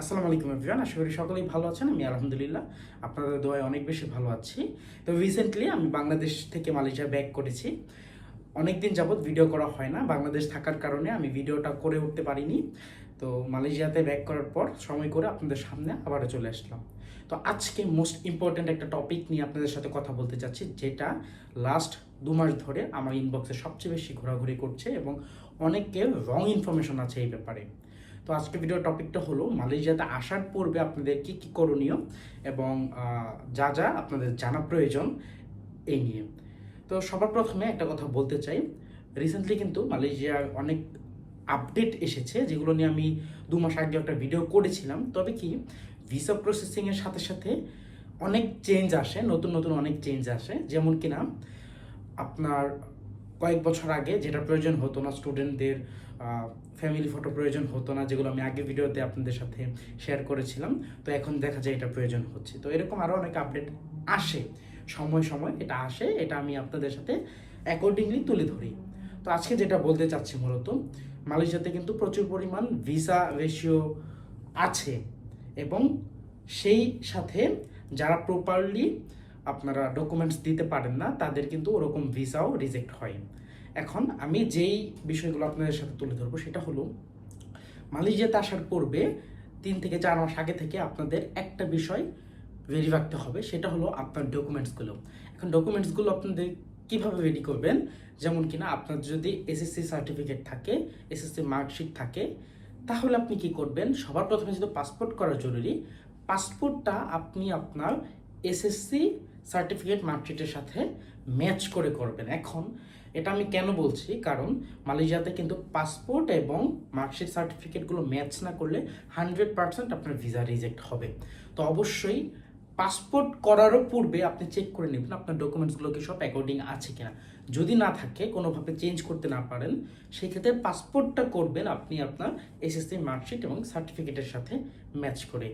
আসসালামু আলাইকুম এভরিওয়ান, আশা করি সকলেই ভালো আছেন, আমি আলহামদুলিল্লাহ। আপনাদের দোয়ায় অনেক বেশি ভালো আছি। তো রিসেন্টলি আমি বাংলাদেশ থেকে মালয়েশিয়া ব্যাক করেছি। অনেক দিন যাবৎ ভিডিও করা হয় না, বাংলাদেশ থাকার কারণে আমি ভিডিওটা করে উঠতে পারিনি। তো মালয়েশিয়াতে ব্যাক করার পর সময় করে আপনাদের সামনে আবারও চলে আসলাম। তো আজকে মোস্ট ইম্পর্ট্যান্ট একটা টপিক নিয়ে আপনাদের সাথে কথা বলতে চাচ্ছি, যেটা লাস্ট দু মাস ধরে আমার ইনবক্সে সবচেয়ে বেশি ঘোরাঘুরি করছে এবং অনেকের রং ইনফরমেশন আছে এই ব্যাপারে। তো আজকে ভিডিও টপিকটা হলো মালয়েশিয়াতে আসার পূর্বে আপনাদের কি কি করণীয় এবং যা যা আপনাদের জানা প্রয়োজন এই নিয়ে। তো সবার প্রথমে একটা কথা বলতে চাই। রিসেন্টলি কিন্তু মালয়েশিয়ার অনেক আপডেট এসেছে যেগুলো নিয়ে আমি দু মাস আগে একটা ভিডিও করেছিলাম। তবে কি ভিসা প্রসেসিংয়ের সাথে সাথে অনেক চেঞ্জ আসে, নতুন নতুন অনেক চেঞ্জ আসে। যেমন কিনা, আপনার কয়েক বছর আগে যেটা প্রয়োজন হতো না স্টুডেন্টদের ফ্যামিলি ফটো প্রয়োজন হতো না, যেগুলো আমি আগে ভিডিওতে আপনাদের সাথে শেয়ার করেছিলাম। তো এখন দেখা যায় এটা প্রয়োজন হচ্ছে। তো এরকম আরও অনেক আপডেট আসে। সময় সময় এটা আসে, এটা আমি আপনাদের সাথে অ্যাকর্ডিংলি তুলে ধরি। তো আজকে যেটা বলতে চাচ্ছি মূলত, মালয়েশিয়াতে কিন্তু প্রচুর পরিমাণ ভিসা রেশিও আছে এবং সেই সাথে যারা প্রপারলি আপনারা ডকুমেন্টস দিতে পারেন না, তাদের কিন্তু ওরকম ভিসাও রিজেক্ট হয়। এখন আমি যেই বিষয়গুলো আপনাদের সাথে তুলে ধরবো, সেটা হলো, মালয়েশিয়াতে আসার পূর্বে তিন থেকে চার মাস আগে থেকে আপনাদের একটা বিষয় রেডি রাখতে হবে, সেটা হলো আপনার ডকুমেন্টসগুলো এখন ডকুমেন্টসগুলো আপনাদের কীভাবে রেডি করবেন? যেমন কিনা আপনার যদি এসএসসি সার্টিফিকেট থাকে এসএসসি মার্কশিট থাকে, তাহলে আপনি কি করবেন? সবার প্রথমে যেহেতু পাসপোর্ট করা জরুরি পাসপোর্টটা আপনি আপনার এসএসসি সার্টিফিকেট মার্কশিটের সাথে ম্যাচ করে করবেন। এখন এটা আমি কেন বলছি? কারণ মালয়েশিয়াতে কিন্তু পাসপোর্ট এবং মার্কশিট সার্টিফিকেটগুলো ম্যাচ না করলে হান্ড্রেড পার্সেন্ট আপনার ভিসা রিজেক্ট হবে। তো অবশ্যই পাসপোর্ট করারও পূর্বে আপনি চেক করে নেবেন আপনার ডকুমেন্টসগুলো কি সব অ্যাকর্ডিং আছে কিনা। যদি না থাকে, কোনোভাবে চেঞ্জ করতে না পারেন সেই ক্ষেত্রে পাসপোর্টটা করবেন আপনি আপনার এসএসসি মার্কশিট এবং সার্টিফিকেটের সাথে ম্যাচ করে।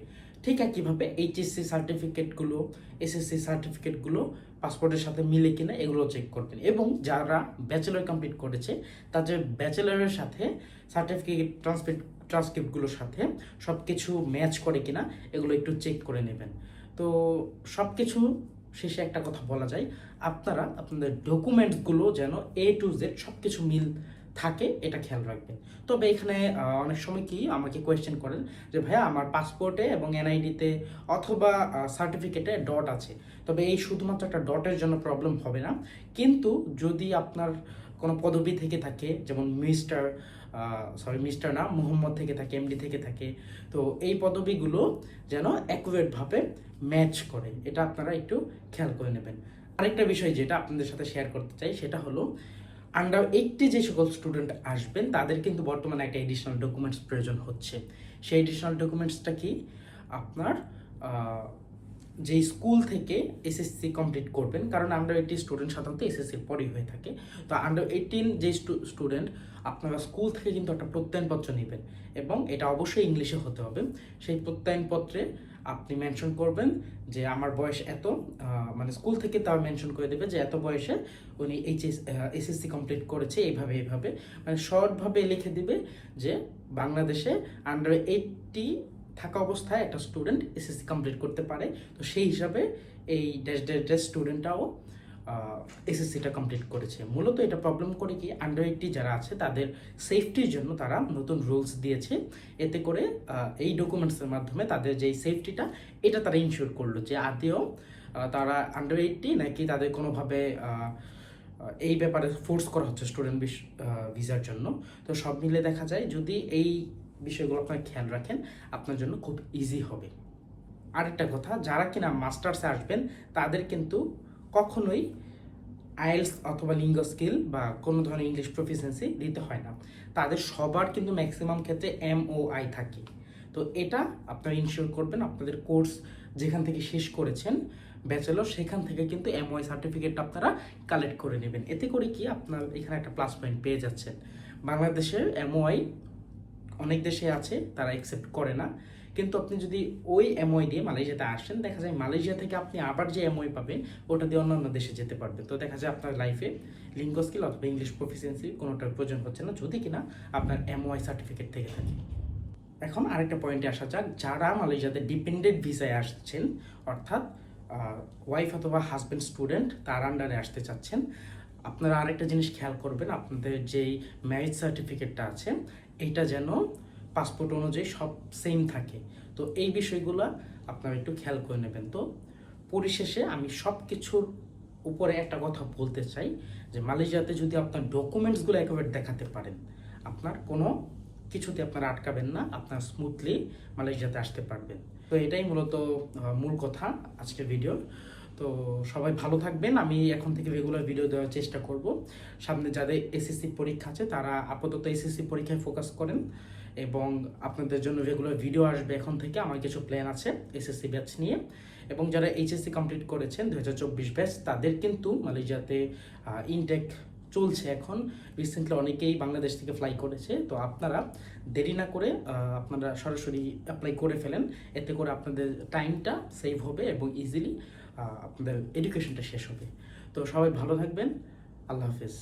ঠিক একইভাবে এইচএসসি সার্টিফিকেটগুলো এসএসসি সার্টিফিকেটগুলো পাসপোর্টের সাথে মিলে কিনা এগুলো চেক করবেন এবং যারা ব্যাচেলর কমপ্লিট করেছে, তাদের ব্যাচেলরের সাথে সার্টিফিকেট ট্রান্সক্রিপ্ট ট্রান্সক্রিপ্টগুলোর সাথে সব কিছু ম্যাচ করে কিনা এগুলো একটু চেক করে নেবেন। তো সব কিছু শেষে একটা কথা বলা যায়, আপনারা আপনাদের ডকুমেন্টসগুলো যেন এ টু জেড সব কিছু মিল থাকে, এটা খেয়াল রাখবেন। তবে এখানে অনেক সময় কি আমাকে কোয়েশ্চেন করেন যে, ভাইয়া, আমার পাসপোর্টে এবং এনআইডিতে অথবা সার্টিফিকেটে ডট আছে। তবে এই শুধুমাত্র একটা ডটের জন্য প্রবলেম হবে না। কিন্তু যদি আপনার কোনো পদবি থেকে থাকে, যেমন মিস্টার সরি মিস্টার না, মোহাম্মদ থেকে থাকে এমডি থেকে থাকে, তো এই পদবিগুলো যেন অ্যাকুরেটভাবে ম্যাচ করে, এটা আপনারা একটু খেয়াল করে নেবেন। আরেকটা বিষয় যেটা আপনাদের সাথে শেয়ার করতে চাই, সেটা হলো আন্ডার এইটটি যে সকল স্টুডেন্ট আসবেন, তাদের কিন্তু বর্তমানে একটা এডিশনাল ডকুমেন্টস প্রয়োজন হচ্ছে। সেই এডিশনাল ডকুমেন্টসটা কি? আপনার যে স্কুল থেকে এসএসসি কমপ্লিট করবেন, কারণ আন্ডার এইটিন স্টুডেন্ট সাধারণত এসএসসির পরেই হয়ে থাকে। তো আন্ডার এইটিন যে স্টুডেন্ট আপনারা স্কুল থেকে কিন্তু একটা প্রত্যয়নপত্র নেবেন এবং এটা অবশ্যই ইংলিশে হতে হবে। সেই প্রত্যয়নপত্রে আপনি মেনশন করবেন যে আমার বয়স এত মানে স্কুল থেকে তা মেনশন করে দেবে যে এত বয়সে উনি এইচএস এসএসসি কমপ্লিট করেছে এইভাবে এইভাবে মানে শর্টভাবে লিখে দিবে যে বাংলাদেশে আন্ডার এইটটি থাকা অবস্থায় একটা স্টুডেন্ট এসএসসি কমপ্লিট করতে পারে। তো সেই হিসাবে এই ড্যাশ ড্যাশ ড্যাশ স্টুডেন্টটাও এসএসসিটা কমপ্লিট করেছে। মূলত এটা প্রবলেম করে কি আন্ডার যারা আছে, তাদের সেফটির জন্য তারা নতুন রুলস দিয়েছে। এতে করে এই ডকুমেন্টসের মাধ্যমে তাদের যেই সেফটিটা এটা তারা ইনশিওর করল যে আদেও তারা আন্ডার এইটটি নাকি তাদের কোনোভাবে এই ব্যাপারে ফোর্স করা হচ্ছে স্টুডেন্ট ভিসার জন্য। তো সব মিলে দেখা যায়, যদি এই বিষয়গুলো আপনারা খেয়াল রাখেন, আপনার জন্য খুব ইজি হবে। আরেকটা কথা, যারা কিনা মাস্টার্সে আসবেন, তাদের কিন্তু কখনোই আইএলস অথবা লিঙ্গ স্কিল বা কোনো ধরনের ইংলিশ প্রফিসিয়েন্সি দিতে হয় না। তাদের সবার কিন্তু ম্যাক্সিমাম ক্ষেত্রে এম ও আই থাকে। তো এটা আপনারা ইনশিওর করবেন, আপনাদের কোর্স যেখান থেকে শেষ করেছেন ব্যাচেলর সেখান থেকে কিন্তু এমওআই সার্টিফিকেটটা আপনারা কালেক্ট করে নেবেন। এতে করে কি আপনার এখানে একটা প্লাস পয়েন্ট পেয়ে যাচ্ছেন। বাংলাদেশের এমওআই অনেক দেশে আছে, তারা অ্যাকসেপ্ট করে না। কিন্তু আপনি যদি ওই এমওআই দিয়ে মালয়েশিয়াতে আসেন, দেখা যায় মালয়েশিয়া থেকে আপনি আবার যে এমওআই পাবেন, ওটা দিয়ে অন্যান্য দেশে যেতে পারবেন। তো দেখা যায় আপনার লাইফে লিঙ্গ স্কিল অথবা ইংলিশ প্রফিসিয়েন্সি কোনোটার প্রয়োজন হচ্ছে না, যদি কিনা আপনার এমওয়াই সার্টিফিকেট থেকে থাকে। এখন আরেকটা পয়েন্টে আসা যাক, যারা মালয়েশিয়াতে ডিপেন্ডেন্ট ভিসায় আসছেন, অর্থাৎ ওয়াইফ অথবা হাজব্যান্ড স্টুডেন্ট তার আন্ডারে আসতে চাচ্ছেন, আপনারা আরেকটা জিনিস খেয়াল করবেন, আপনাদের যেই ম্যারেজ সার্টিফিকেটটা আছে, এটা যেন পাসপোর্ট অনুযায়ী সব সেম থাকে। তো এই বিষয়গুলো আপনারা একটু খেয়াল করে নেবেন। তো পরিশেষে আমি সব কিছুর উপরে একটা কথা বলতে চাই যে মালয়েশিয়াতে যদি আপনার ডকুমেন্টসগুলো একেবারে দেখাতে পারেন, আপনার কোনো কিছুতে আপনারা আটকাবেন না, আপনার স্মুথলি মালয়েশিয়াতে আসতে পারবেন। তো এটাই মূলত মূল কথা আজকের ভিডিওর তো সবাই ভালো থাকবেন। আমি এখন থেকে রেগুলার ভিডিও দেওয়ার চেষ্টা করব। সামনে যাদের এসএসসি পরীক্ষা আছে, তারা আপাতত এসএসসি পরীক্ষায় ফোকাস করেন। এবং আপনাদের জন্য রেগুলার ভিডিও আসবে এখন থেকে। আমার কিছু প্ল্যান আছে এসএসসি ব্যাচ নিয়ে। এবং যারা এইচএসসি কমপ্লিট করেছেন দু হাজার চব্বিশ ব্যাচ তাদের কিন্তু মালয়েশিয়াতে ইনটেক চলছে এখন। রিসেন্টলি অনেকেই বাংলাদেশ থেকে ফ্লাই করেছে। তো আপনারা দেরি না করে আপনারা সরাসরি অ্যাপ্লাই করে ফেলেন। এতে করে আপনাদের টাইমটা সেভ হবে এবং ইজিলি আপনাদের এডুকেশনটা শেষ হবে। তো সবাই ভালো থাকবেন। আল্লাহ হাফিজ।